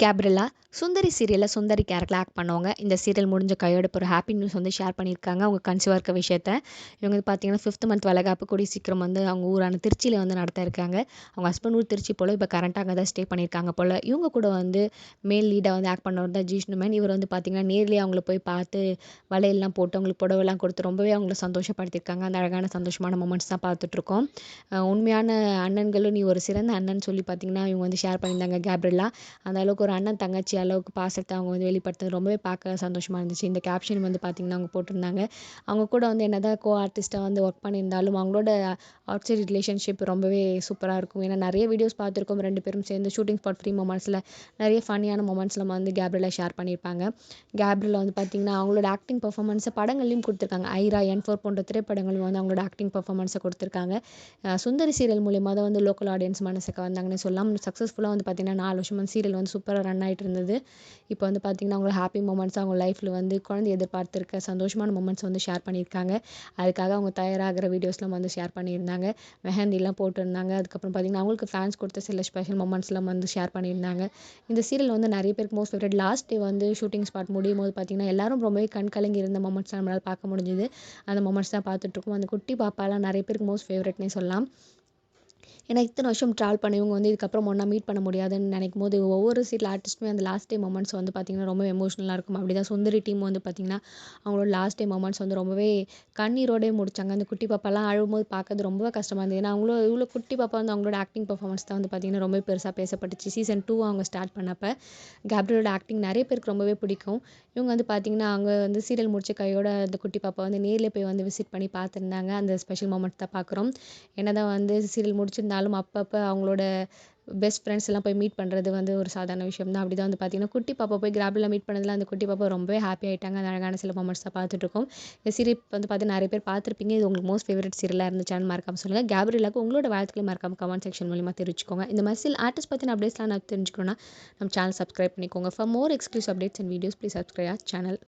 Gabriella சுந்தரி சீரியலில் சுந்தரி character act பண்ணுவாங்க. இந்த சீரியல் முடிஞ்ச கையோட ஒரு ஹாப்பி நியூஸ் வந்து ஷேர் பண்ணியிருக்காங்க. அவங்க கன்சிவாக இருக்க விஷயத்த. இவங்க வந்து பார்த்தீங்கன்னா ஃபிஃப்த் மந்த் வளகாப்பு கூடி சீக்கிரம் வந்து அவங்க ஊரான திருச்சியில் வந்து நடத்த இருக்காங்க. அவங்க ஹஸ்பண்ட் ஊர் திருச்சி போல் இப்போ கரண்ட்டாக அங்கே தான் ஸ்டே பண்ணியிருக்காங்க போல். இவங்க கூட வந்து மேல் லீடாக வந்து ஆக்ட் பண்ணவர் தான் ஜிஷ்ணு மேன். இவர் வந்து பார்த்தீங்கன்னா நேர்லேயே அவங்கள போய் பார்த்து வலையெல்லாம் போட்டு அவங்களுக்கு புடவைலாம் கொடுத்து ரொம்பவே அவங்கள சந்தோஷப்படுத்தியிருக்காங்க. அந்த அழகான சந்தோஷமான மூமெண்ட்ஸ் தான் பார்த்துட்ருக்கோம் உண்மையான அண்ணன்களும் நீ ஒரு சிறந்த அண்ணன் சொல்லி பார்த்தீங்கன்னா இவங்க வந்து ஷேர் பண்ணியிருந்தாங்க கேப்ரில்லா. அந்த அளவுக்கு ஒரு அண்ணன் தங்கச்சி அளவுக்கு பாசத்தை அவங்க வந்து வெளிப்படுத்துறது ரொம்பவே பார்க்க சந்தோஷமாக இருந்துச்சு. இந்த கேப்ஷன் வந்து பார்த்திங்கன்னா அவங்க போட்டிருந்தாங்க. அவங்க கூட வந்து என்னதான் கோ ஆர்டிஸ்ட்டாக வந்து ஒர்க் பண்ணியிருந்தாலும் அவங்களோட அவுட் சைட் ரிலேஷன்ஷிப் ரொம்பவே சூப்பராக இருக்கும். ஏன்னா நிறைய வீடியோஸ் பார்த்துருக்கோம். ரெண்டு பேரும் சேர்ந்து ஷூட்டிங் ஸ்பாட் ஃப்ரீ மொமெண்ட்ஸில் நிறைய ஃபன்னியான மொமெண்ட்ஸில் வந்து கேப்ரிலா ஷேர் பண்ணியிருப்பாங்க. கேப்ரிலா வந்து பார்த்திங்கன்னா அவங்களோட ஆக்டிங் பர்ஃபார்மன்ஸை படங்கள்லையும் கொடுத்துருக்காங்க. ஐரா என் ஃபோர் போன்ற திரைப்படங்களும் வந்து அவங்களோட ஆக்டிங் பர்ஃபார்மன்ஸை கொடுத்துருக்காங்க. சுந்தரி சீரியல் மூலியமாக தான் வந்து லோக்கல் ஆடியன்ஸ் மனசுக்கு வந்தாங்கன்னு சொல்லலாம். சக்ஸஸ்ஃபுல்லாக வந்து பார்த்திங்கன்னா நாலு வருஷமாக சீரியல் வந்து சூப்பர் சூப்பராக ரன் ஆகிட்டு இருந்தது. இப்போ வந்து பார்த்திங்கன்னா அவங்களோட ஹாப்பி மூமெண்ட்ஸ் அவங்க லைஃப்பில் வந்து குழந்தை எதிர்பார்த்துருக்க சந்தோஷமான மூமெண்ட்ஸ் வந்து ஷேர் பண்ணியிருக்காங்க. அதுக்காக அவங்க தயாராகிற வீடியோஸ்லாம் வந்து ஷேர் பண்ணியிருந்தாங்க. மெஹந்திலாம் போட்டிருந்தாங்க. அதுக்கப்புறம் பார்த்திங்கன்னா அவங்களுக்கு ஃபேன்ஸ் கொடுத்த சில ஸ்பெஷல் மூமெண்ட்ஸ்லாம் வந்து ஷேர் பண்ணியிருந்தாங்க. இந்த சீரியல் வந்து நிறைய பேருக்கு மோஸ்ட் ஃபேவரட் லாஸ்ட் டே வந்து ஷூட்டிங் ஸ்பாட் முடியும் போது பார்த்திங்கன்னா எல்லாரும் ரொம்பவே கண் கலங்கி இருந்த மூமெண்ட்ஸ் நம்மளால் பார்க்க முடிஞ்சுது. அந்த மூமெண்ட்ஸ் தான் பார்த்துட்ருக்கோம் அந்த குட்டி பாப்பாலாம் நிறைய பேருக்கு மோஸ்ட் ஃபேவரட்னே சொல்லலாம். ஏன்னா இத்தனை வருஷம் ட்ராவல் பண்ணி இவங்க வந்து இதுக்கப்புறம் ஒன்றா மீட் பண்ண முடியாதுன்னு நினைக்கும் போது ஒவ்வொரு சீட்டில் ஆர்டிஸ்ட்டுமே அந்த லாஸ்ட் டே மொமெண்ட்ஸ் வந்து பார்த்திங்கன்னா ரொம்ப எமோஷனலாக இருக்கும். அப்படி தான் சுந்தரி டீம் வந்து பார்த்திங்கன்னா அவங்களோட லாஸ்ட் டே மொமெண்ட்ஸ் வந்து ரொம்பவே கண்ணீரோடே முடிச்சாங்க. அந்த குட்டி பாப்பாலாம் அழும்போது பார்க்கறது ரொம்ப கஷ்டமாக இருந்தது. ஏன்னா அவங்களும் இவ்வளோ குட்டி பாப்பா வந்து அவங்களோட ஆக்டிங் பர்ஃபார்மன்ஸ் தான் வந்து பார்த்திங்கன்னா ரொம்ப பெருசாக பேசப்பட்டுச்சு. சீசன் டூ அவங்க ஸ்டார்ட் பண்ணப்போ கேப்ரியோட ஆக்டிங் நிறைய பேருக்கு ரொம்பவே பிடிக்கும். இவங்க வந்து பார்த்திங்கன்னா அவங்க வந்து சீரியல் முடிச்ச கையோட அந்த குட்டி பாப்பா வந்து நேரில் போய் வந்து விசிட் பண்ணி பார்த்துருந்தாங்க அந்த ஸ்பெஷல் மொமெண்ட் தான் பார்க்குறோம் என்னதான் வந்து சீரியல் இருந்தாலும் அப்பப்போ அவங்களோட பெஸ்ட் ஃப்ரெண்ட்ஸ் எல்லாம் போய் மீட் பண்ணுறது வந்து ஒரு சாதாரண விஷயம் தான் அப்படி தான் வந்து பார்த்திங்கன்னா குட்டி பாப்பா போய் கிராபில் மீட் பண்ணதில் அந்த குட்டி பாப்பா ரொம்பவே ஹாப்பி ஆகிட்டாங்க அந்த அழகான சில மொமெண்ட்ஸாக பார்த்துட்ருக்கோம் இந்த சீரியல் வந்து பார்த்து நிறைய பேர் பார்த்துருப்பீங்க இது உங்களுக்கு மோஸ்ட் ஃபேவரட் சீரியலாக இருந்துச்சான்னு மறக்காமல் சொல்லுங்கள் கேப்ரிலாக்கு உங்களோட வாழ்த்துக்களை மறக்காமல் கமெண்ட் செக்ஷன் மூலியமாக தெரிவிச்சுக்கோங்க இந்த மாதிரி சில ஆர்டிஸ்ட் பற்றின அப்டேட்ஸ்லாம் நான் தெரிஞ்சுக்கணும்னா நம்ம சேனல் சப்ஸ்கிரைப் பண்ணிக்கோங்க. For more exclusive updates and videos please subscribe channel